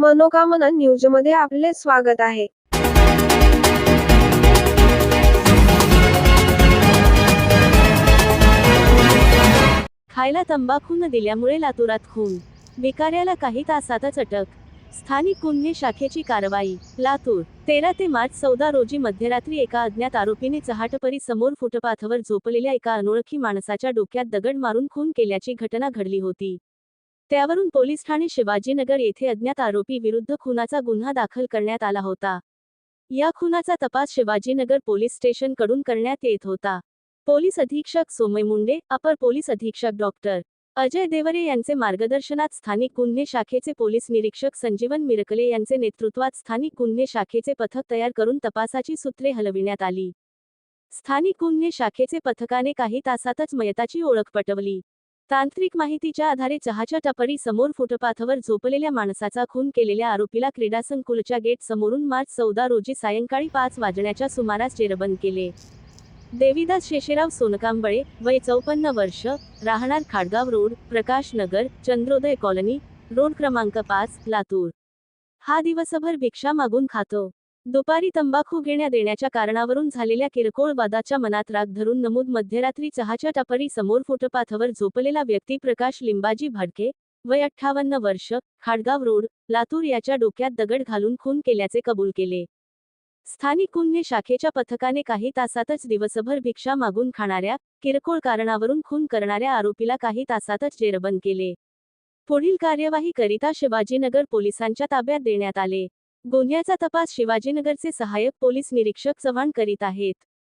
मनोकामना न्यूजमध्ये आपले स्वागत आहे. खायला तंबाखू न दिल्यामुळे लातूरात खून. भिकाऱ्याला काही तासातच अटक. स्थानिक गुन्हे शाखेची कारवाई. लातूर तेरा ते मार्च चौदा रोजी मध्यरात्री एका अज्ञात आरोपीने चहाटपरी समोर फुटपाथवर झोपलेल्या एका अनोळखी माणसाच्या डोक्यात दगड मारून खून केल्याची घटना घडली होती. त्यावरून पोलीस ठाणे शिवाजीनगर येथे अज्ञात आरोपी विरुद्ध खुनाचा गुन्हा दाखल करण्यात आला होता. या खुनाचा तपास शिवाजीनगर पोलीस स्टेशनकडून करण्यात येत होता. पोलीस अधीक्षक सोमय मुंडे अपर पोलीस अधीक्षक डॉक्टर अजय देवरे यांचे मार्गदर्शनात स्थानिक गुन्हे शाखेचे पोलीस निरीक्षक संजीवन मिरकले यांचे नेतृत्वात स्थानिक गुन्हे शाखेचे पथक तयार करून तपासाची सूत्रे हलविण्यात आली. स्थानिक गुन्हे शाखेचे पथकाने काही तासातच मयताची ओळख पटवली. तांत्रिक माहितीच्या आधारे चहाच्या टपरी समोर फुटपाथवर झोपलेल्या माणसाचा खून केलेल्या आरोपीला क्रीडा संकुलच्या गेट समोरून मार्च चौदा रोजी सायंकाळी पाच वाजण्याच्या सुमारास जेरबंद केले. देवीदास शेषेराव सोनकांबळे वय चौपन्न वर्ष राहणार Khadgaon road Prakash Nagar Chandrodaya colony road क्रमांक पाच लातूर. हा दिवसभर भिक्षा मागून खातो. दुपारी तंबाखू घेण्या देण्याच्या कारणावरून झालेल्या किरकोळ वादाच्या मनात राग धरून नमूद मध्यरात्री चहाच्या टपरी समोर फुटपाथवर झोपलेला व्यक्ती प्रकाश लिंबाजी भाडके वय अठ्ठावन्न वर्ष खाडगाव रोड लातूर याच्या डोक्यात दगड घालून खून केल्याचे कबूल केले. स्थानिक गुन्हे शाखेच्या पथकाने काही तासातच दिवसभर भिक्षा मागून खाणाऱ्या किरकोळ कारणावरून खून करणाऱ्या आरोपीला काही तासातच जेरबंद केले. पुढील कार्यवाही करिता शिवाजीनगर पोलिसांच्या ताब्यात देण्यात आले. गुन्ह्याचा तपास शिवाजीनगरचे सहाय्यक पोलीस निरीक्षक चव्हाण करीत आहेत.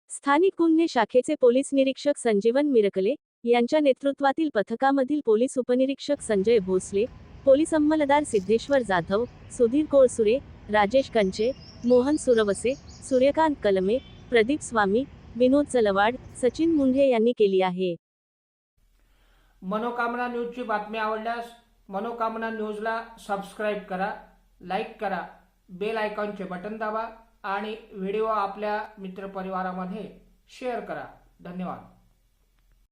स्थानिक गुन्हे शाखेचे पोलीस निरीक्षक संजीवन मिरकले यांच्या नेतृत्वातील पथकामधील पोलीस उपनिरीक्षक संजय भोसले पोलीस अंमलदार सिद्धेश्वर जाधव सुधीर कोळसुरे राजेश कंचे मोहन सुरवसे सूर्यकांत कलमे प्रदीप स्वामी विनोद चलवाड सचिन मुंढे यांनी केली आहे. मनोकामना न्यूजची बातमी आवडल्यास मनोकामना न्यूजला सबस्क्राईब करा लाईक करा बेल आयकॉनचे बटन दाबा आणि व्हिडिओ आपल्या मित्रपरिवारामध्ये शेअर करा. धन्यवाद.